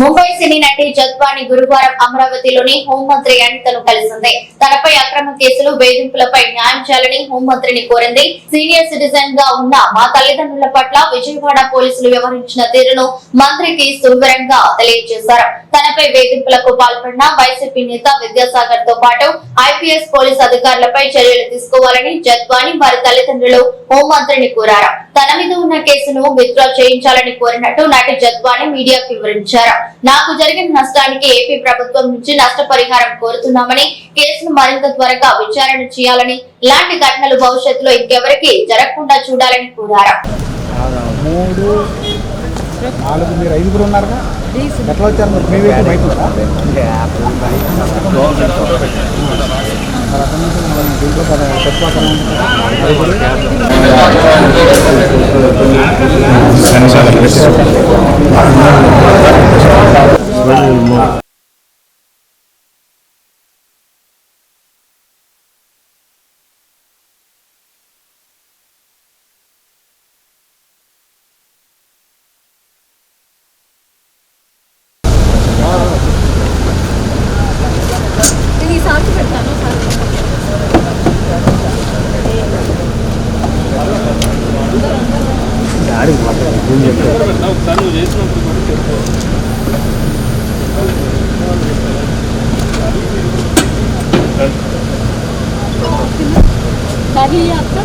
ముంబై సినీ నటి జద్వాణి గురువారం అమరావతిలోని హోంమంత్రి అనితను కలిసింది. తనపై అక్రమ కేసులు వేధింపులపై న్యాయం చేయాలని హోంమంత్రిని కోరింది. సీనియర్ సిటిజన్గా ఉన్న మా తల్లిదండ్రుల పట్ల విజయవాడ పోలీసులు వ్యవహరించిన తీరును మంత్రికి సువివరంగా తెలియజేశారు. తనపై వేధింపులకు పాల్పడిన వైసీపీ నేత విద్యాసాగర్తో పాటు ఐపీఎస్ పోలీస్ అధికారులపై చర్యలు తీసుకోవాలని జద్వాణి వారి తల్లిదండ్రులు హోంమంత్రిని కోరారు. తన మీద ఉన్న కేసును విత్డ్రా చేయించాలని కోరినట్టు నటి జత్వాని మీడియాకు వివరించారు. నాకు జరిగిన నష్టానికి ఏపీ ప్రభుత్వం నుంచి నష్టపరిహారం కోరుతున్నామని కేసును మరింత త్వరగా విచారణ చేయాలని ఇలాంటి ఘటనలు భవిష్యత్తులో ఇంకెవరికి జరగకుండా చూడాలని కోరారు. నాలుగు మీరు ఐదుగురు ఉన్నారుగా? ఎట్లా వచ్చారు మీరు? మీ వైపు బయట అక్కడ నుంచి దీంట్లో కదా చెప్పుకోవాలి ఐదుగురు ఇది సాక్షి పెడతాను. సార్ ఆడికి మాట్లాడండి. ఏం అక్క